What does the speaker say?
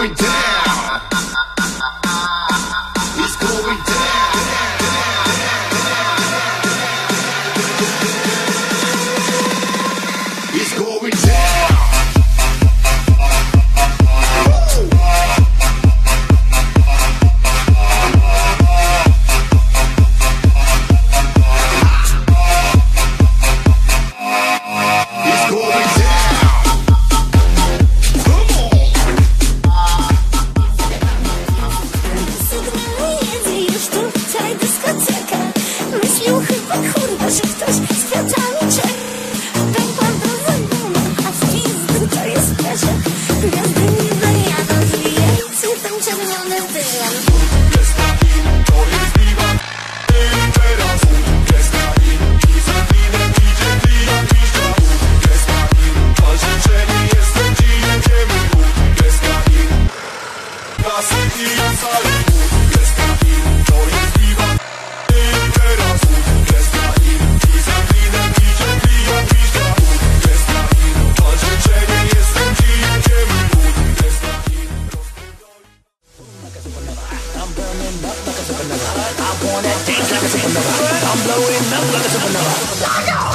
going down. It's going down. It's going down. It's going down. Może ktoś z kwiatami czeka A w pizdu to jest proszę nie zajadą Zwijajcie ten na tym czerwonym dymem I'm blowing up like a supernova.